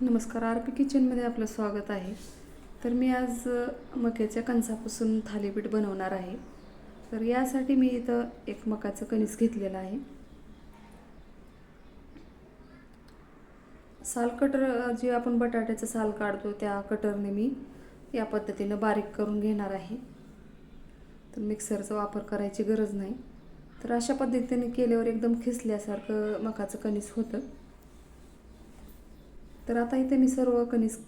नमस्कार R P किचनमध्ये आपलं स्वागत आहे. तर मी आज मक्याच्या कणसापासून थालीपीठ बनवणार आहे. तर यासाठी मी इथं एक मकाचं कणीस घेतलेलं आहे. साल कटर जे आपण बटाट्याचं साल काढतो त्या कटरने मी या पद्धतीनं बारीक करून घेणार आहे. तर मिक्सरचा वापर करायची गरज नाही. तर अशा पद्धतीने केल्यावर एकदम खिसल्यासारखं मकाचं कणीस होतं. तर आता इथे मी सर्व कणीस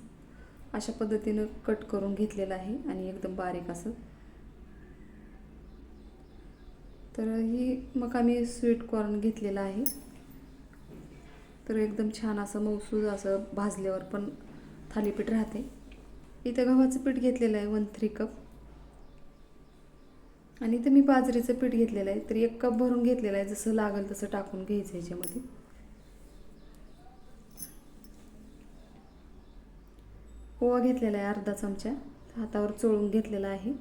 अशा पद्धतीनं कट करून घेतलेलं आहे आणि एकदम बारीक असं. तर ही मका मी स्वीट कॉर्न घेतलेलं आहे. तर एकदम छान असं मऊसूद असं भाजल्यावर पण थालीपीठ राहते. इथं गव्हाचं पीठ घेतलेलं आहे वन थ्री कप आणि इथं मी बाजरीचं पीठ घेतलेलं आहे तर एक कप भरून घेतलेलं आहे जसं लागेल तसं टाकून घ्यायचं याच्यामध्ये. ओवा घेतलेला आहे अर्धा चमचा. हातावर चोळून घेतलेला आहे.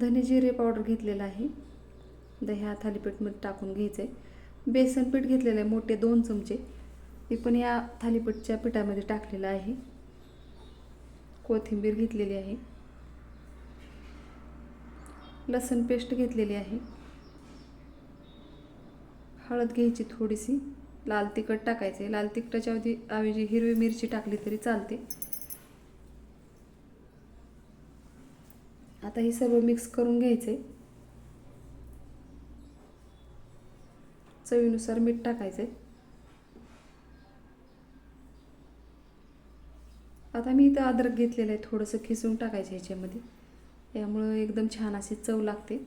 धने जिरे पावडर घेतलेला आहे. दह्या थालीपीठमध्ये टाकून घ्यायचं आहे बेसन पीठ घेतलेलं आहे मोठे दोन चमचे. ते पण या थालीपीठच्या पिठामध्ये टाकलेलं आहे. कोथिंबीर घेतलेली आहे. लसण पेस्ट घेतलेली आहे. हळद घ्यायची थोडीशी. लाल तिखट टाकायचे लाल तिखटाच्या अवधी ऐवजी हिरवी मिरची टाकली तरी चालते. आता हे सर्व मिक्स करून घ्यायचे. चवीनुसार मीठ टाकायचे. आता मी इथं अद्रक घेतलेलं आहे थोडंसं खिसून टाकायचं ह्याच्यामध्ये. यामुळं एकदम छान अशी चव लागते.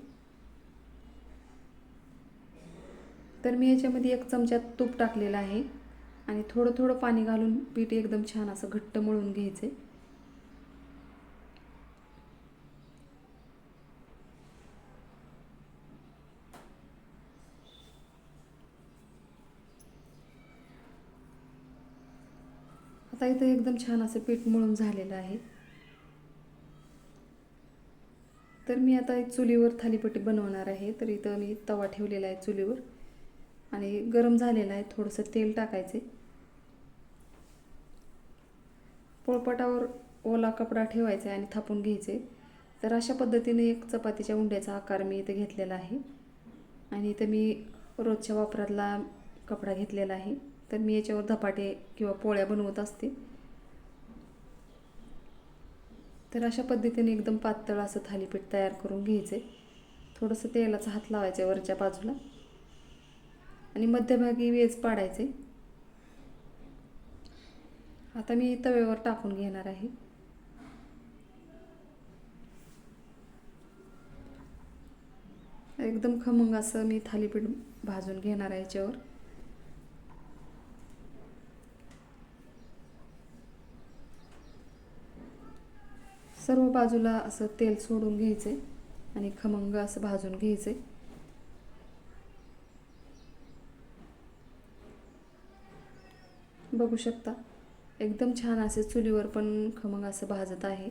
तर मी याच्यामध्ये एक चमचा तूप टाकलेलं आहे. आणि थोडं थोडं पाणी घालून पीठ एकदम छान असं घट्ट मळून घ्यायचं आहे आता इथं एकदम छान असं पीठ मळून झालेलं आहे. तर मी आता एक चुलीवर थालीपट्टी बनवणार आहे. तर इथं मी तवा ठेवलेला आहे चुलीवर. आणि गरम झालेला आहे. थोडंसं तेल टाकायचे. पोळपाटावर ओला कपडा ठेवायचा आहे आणि थापून घ्यायचे. तर अशा पद्धतीने एक चपातीच्या उंड्याचा आकार मी इथं घेतलेला आहे. आणि इथं मी रोजच्या वापरातला कपडा घेतलेला आहे. तर मी याच्यावर धपाटे किंवा पोळ्या बनवत असते. तर अशा पद्धतीने एकदम पातळ असं थालीपीठ तयार करून घ्यायचे. थोडंसं तेलाचा हात लावायचा वरच्या बाजूला. आणि मध्यभागी वेज पाडायचे. आता मी तव्यावर टाकून घेणार आहे. एकदम खमंग असं मी थालीपीठ भाजून घेणार आहे याच्यावर. सर्व बाजूला असं तेल सोडून घ्यायचे आणि खमंग असं भाजून घ्यायचे. बघू शकता एकदम छान असे चुलीवर पण खमंग असं भाजत आहे.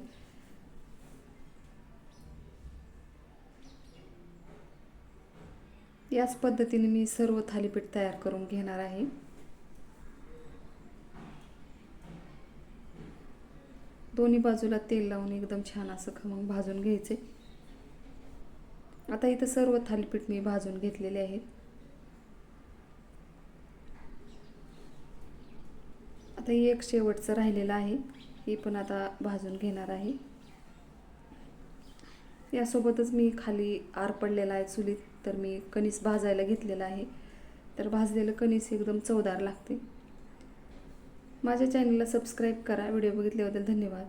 याच पद्धतीने मी सर्व थालीपीठ तयार करून घेणार आहे. दोन्ही बाजूला तेल लावून एकदम छान असं खमंग भाजून घ्यायचे. आता इथं सर्व थालीपीठ मी भाजून घेतलेले आहेत. आता ही एक शेवटचं राहिलेलं आहे. ही पण आता भाजून घेणार आहे. यासोबतच मी खाली आर पडलेला आहे चुलीत तर मी कणीस भाजायला घेतलेला आहे. तर भाजलेलं कणीस एकदम चवदार लागते. माझ्या चॅनलला सबस्क्राईब करा. व्हिडिओ बघितल्याबद्दल धन्यवाद.